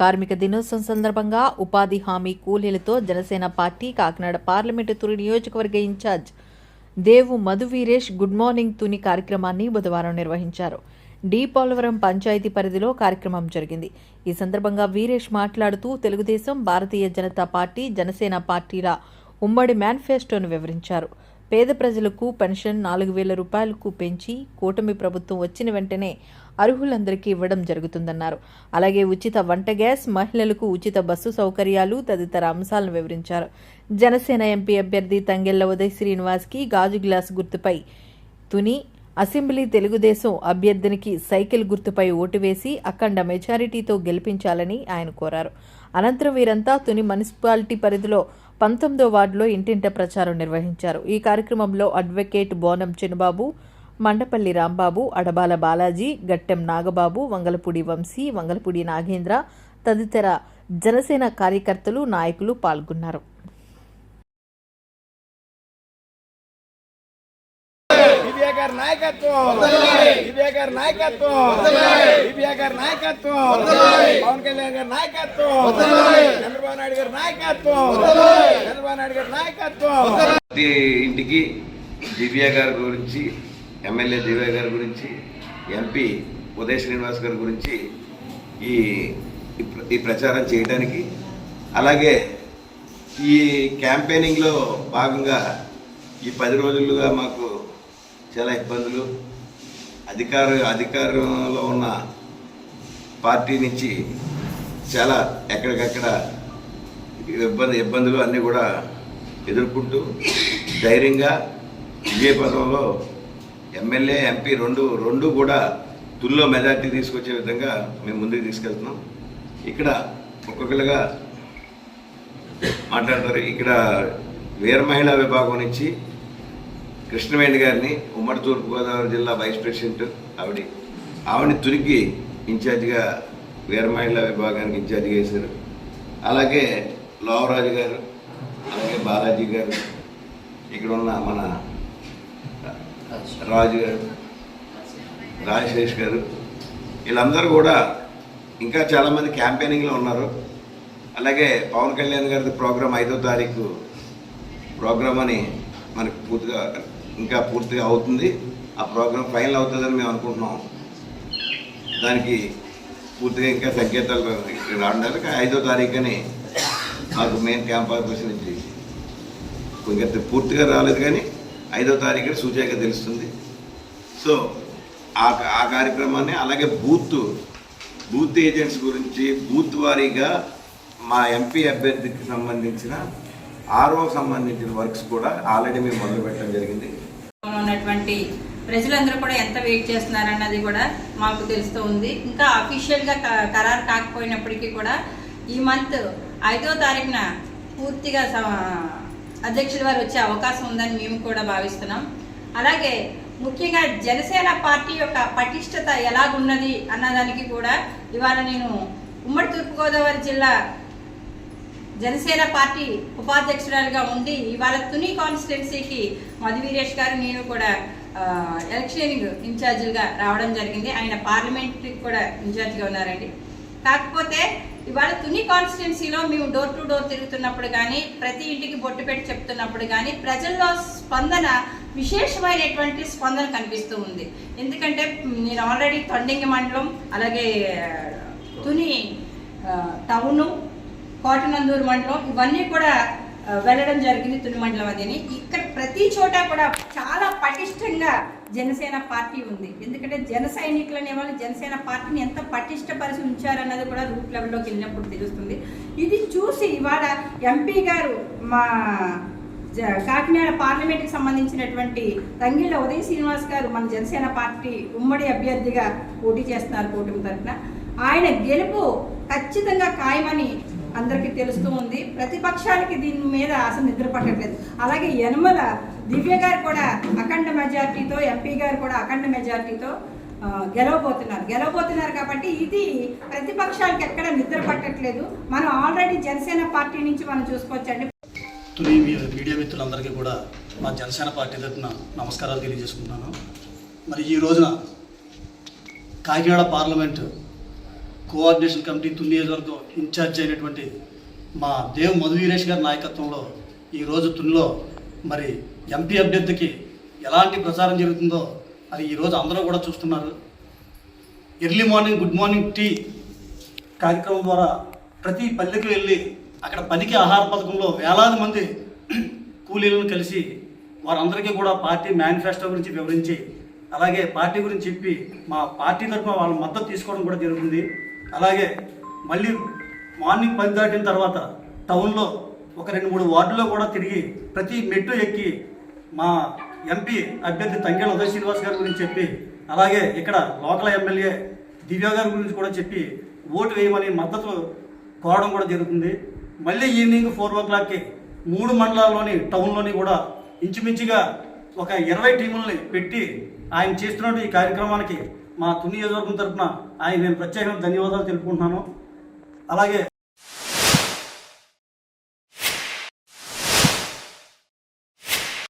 కార్మిక దినోత్సవం సందర్భంగా ఉపాధి హామీ కూలీలతో జనసేన పార్టీ కాకినాడ పార్లమెంటు తుని నియోజకవర్గ incharge Devu Madhu Veeresh good morning Tuni కార్యక్రమాన్ని బుధవారం నిర్వహించారు. డి. పోలవరం పంచాయతీ పరిధిలో కార్యక్రమం జరిగింది. ఈ సందర్భంగా వీరేష్ మాట్లాడుతూ తెలుగుదేశం భారతీయ జనతా పార్టీ జనసేన పార్టీల ఉమ్మడి మేనిఫెస్టోను వివరించారు. పేద ప్రజలకు పెన్షన్ నాలుగు వేల రూపాయలకు పెంచి కూటమి ప్రభుత్వం వచ్చిన వెంటనే అర్హులందరికీ ఇవ్వడం జరుగుతుందన్నారు. అలాగే ఉచిత వంట గ్యాస్ మహిళలకు ఉచిత బస్సు సౌకర్యాలు తదితర అంశాలను వివరించారు. జనసేన ఎంపీ అభ్యర్థి తంగెళ్ళ ఉదయ్ శ్రీనివాస్కి గాజు గ్లాస్ గుర్తుపై తుని అసెంబ్లీ తెలుగుదేశం అభ్యర్థినికి సైకిల్ గుర్తుపై ఓటు వేసి అఖండ మెజారిటీతో గెలిపించాలని ఆయన కోరారు. అనంతరం వీరంతా తుని మున్సిపాలిటీ పరిధిలో పంతొమ్మిదో వార్డులో ఇంటింట ప్రచారం నిర్వహించారు. ఈ కార్యక్రమంలో అడ్వకేట్ బోనం చిన్నబాబు మండపల్లి రాంబాబు అడబాల బాలాజీ గట్టెం నాగబాబు వంగలపూడి వంశీ వంగలపూడి నాగేంద్ర తదితర జనసేన కార్యకర్తలు నాయకులు పాల్గొన్నారు. గారి నాయకత్వం. దివ్య గారి నాయకత్వం. దివ్య గారి నాయకత్వం. పవన్ కళ్యాణ్ గారి నాయకత్వం. చంద్రబాబు నాయుడు గారి నాయకత్వం. చంద్రబాబు నాయుడు గారి నాయకత్వం. ప్రతి ఇంటికి దివ్య గారి గురించి ఎమ్మెల్యే దివ్య గారి గురించి ఎంపీ ఉదయ శ్రీనివాస్ గారి గురించి ఈ ఈ ప్రచారం చేయడానికి అలాగే ఈ క్యాంపెయినింగ్లో భాగంగా ఈ పది రోజులుగా మాకు చాలా ఇబ్బందులు. అధికార అధికారంలో ఉన్న పార్టీ నుంచి చాలా ఎక్కడికక్కడ ఇబ్బంది ఇబ్బందులు అన్నీ కూడా ఎదుర్కొంటూ ధైర్యంగా విజయపదంలో ఎమ్మెల్యే ఎంపీ రెండు రెండు కూడా తుల్లో మెజార్టీ తీసుకొచ్చే విధంగా మేము ముందుకు తీసుకెళ్తున్నాం. ఇక్కడ ఒక్కొక్కరుగా మాట్లాడతారు. ఇక్కడ వీర మహిళా విభాగం నుంచి కృష్ణవేణి గారిని ఉమ్మడి తూర్పుగోదావరి జిల్లా వైస్ ప్రెసిడెంట్ ఆవిడ ఆవిడని తురికి ఇన్ఛార్జిగా వీరమహిళా విభాగానికి ఇన్ఛార్జిగా వేశారు. అలాగే లోవరాజు గారు అలాగే బాలాజీ గారు ఇక్కడ ఉన్న మన రాజు గారు రాజశేష్ గారు వీళ్ళందరూ కూడా ఇంకా చాలామంది క్యాంపెయినింగ్లో ఉన్నారు. అలాగే పవన్ కళ్యాణ్ గారి ప్రోగ్రాం ఐదో తారీఖు ప్రోగ్రామ్ అని మనకు పూర్తిగా ఇంకా పూర్తిగా అవుతుంది. ఆ ప్రోగ్రాం ఫైనల్ అవుతుందని మేము అనుకుంటున్నాం. దానికి పూర్తిగా ఇంకా సంకేతాలు రావడానికి ఐదో తారీఖుని మాకు మెయిన్ క్యాంప్ ఆఫీస్ నుంచి ఇంకా పూర్తిగా రాలేదు కానీ ఐదో తారీఖున సూచనగా తెలుస్తుంది. సో ఆ ఆ కార్యక్రమాన్ని అలాగే బూత్ బూత్ ఏజెంట్స్ గురించి బూత్ వారీగా మా ఎంపీ అభ్యర్థికి సంబంధించిన ఆర్ఓ సంబంధించిన వర్క్స్ కూడా ఆల్రెడీ మేము మొదలు పెట్టడం జరిగింది. ఉన్నటువంటి ప్రజలందరూ కూడా ఎంత వెయిట్ చేస్తున్నారన్నది కూడా మాకు తెలుస్తూ ఉంది. ఇంకా అఫీషియల్గా క- ఖరారు కాకపోయినప్పటికీ కూడా ఈ మంత్ ఐదో తారీఖున పూర్తిగా స- అధ్యక్షుల వారు వచ్చే అవకాశం ఉందని మేము కూడా భావిస్తున్నాం. అలాగే ముఖ్యంగా జనసేన పార్టీ యొక్క పటిష్టత ఎలాగున్నది అన్నదానికి కూడా ఇవాళ నేను ఉమ్మడి తూర్పుగోదావరి జిల్లా జనసేన పార్టీ ఉపాధ్యక్షురాలుగా ఉండి ఇవాళ తుని కాన్స్టిట్యున్సీకి మధువీరేష్ గారు నేను కూడా ఎలక్షనింగ్ ఇన్ఛార్జిగా రావడం జరిగింది. ఆయన పార్లమెంట్కి కూడా ఇన్ఛార్జిగా ఉన్నారండి. కాకపోతే ఇవాళ తుని కాన్స్టిట్యున్సీలో మేము డోర్ టు డోర్ తిరుగుతున్నప్పుడు కానీ ప్రతి ఇంటికి బొట్టు పెట్టి చెప్తున్నప్పుడు కానీ ప్రజల్లో స్పందన విశేషమైనటువంటి స్పందన కనిపిస్తూ ఉంది. ఎందుకంటే నేను ఆల్రెడీ తొండింగి మండలం అలాగే తుని టౌను కోటనందూరు మండలం ఇవన్నీ కూడా వెళ్ళడం జరిగింది తుని మండలం అదిని. ఇక్కడ ప్రతి చోట కూడా చాలా పటిష్టంగా జనసేన పార్టీ ఉంది. ఎందుకంటే జన సైనికులు వాళ్ళు జనసేన పార్టీని ఎంత పటిష్టపరిచి ఉంచారన్నది కూడా రూట్ లెవెల్లోకి వెళ్ళినప్పుడు తెలుస్తుంది. ఇది చూసి ఇవాళ ఎంపీ గారు మా జ- కాకినాడ పార్లమెంట్కి సంబంధించినటువంటి తంగిళ్ళ ఉదయ శ్రీనివాస్ గారు మన జనసేన పార్టీ ఉమ్మడి అభ్యర్థిగా పోటీ చేస్తున్నారు కూటమి తరఫున. ఆయన గెలుపు ఖచ్చితంగా ఖాయమని అందరికీ తెలుస్తూ ఉంది. ప్రతిపక్షాలకి దీని మీద అసలు నిద్ర పట్టట్లేదు. అలాగే యనమల దివ్య గారు కూడా అఖండ మెజార్టీతో ఎంపీ గారు కూడా అఖండ మెజార్టీతో గెలవబోతున్నారు. గెలవబోతున్నారు కాబట్టి ఇది ప్రతిపక్షాలకు ఎక్కడ నిద్ర పట్టట్లేదు. మనం ఆల్రెడీ జనసేన పార్టీ నుంచి మనం చూసుకోవచ్చండి. మీడియా మిత్రులందరికీ కూడా మా జనసేన పార్టీ తరఫున నమస్కారాలు తెలియజేసుకుంటున్నాను. మరి ఈ రోజున Kakinada parliament coordination committee Tuni నియోజకవర్గం ఇన్ఛార్జ్ అయినటువంటి మా దేవ్ మధువీరేష్ గారి నాయకత్వంలో ఈరోజు తునిలో మరి ఎంపీ అభ్యర్థికి ఎలాంటి ప్రచారం జరుగుతుందో అది ఈరోజు అందరూ కూడా చూస్తున్నారు. Early morning good morning tea కార్యక్రమం ద్వారా ప్రతి పల్లెకి వెళ్ళి అక్కడ పనికి ఆహార పథకంలో వేలాది మంది కూలీలను కలిసి వారందరికీ కూడా పార్టీ మేనిఫెస్టో గురించి వివరించి అలాగే పార్టీ గురించి చెప్పి మా పార్టీ తరఫున వాళ్ళ మద్దతు తీసుకోవడం కూడా జరుగుతుంది. అలాగే మళ్ళీ మార్నింగ్ పది దాటిన తర్వాత టౌన్లో ఒక రెండు మూడు వార్డులో కూడా తిరిగి ప్రతి మెట్టు ఎక్కి మా ఎంపీ అభ్యర్థి తంగేళ్ళ ఉదయ్ శ్రీనివాస్ గారి గురించి చెప్పి అలాగే ఇక్కడ లోకల్ ఎమ్మెల్యే దివ్య గారి గురించి కూడా చెప్పి ఓటు వేయమని మద్దతు కోరడం కూడా జరుగుతుంది. మళ్ళీ ఈవినింగ్ ఫోర్ ఓ క్లాక్కి మూడు మండలాల్లోని టౌన్లోని కూడా ఇంచుమించుగా ఒక ఇరవై టీముల్ని పెట్టి ఆయన చేస్తున్న ఈ కార్యక్రమానికి మా తుని నియోజకవర్గం తరఫున ఆయన నేను ప్రత్యేకంగా ధన్యవాదాలు తెలుపుకుంటున్నాను. అలాగే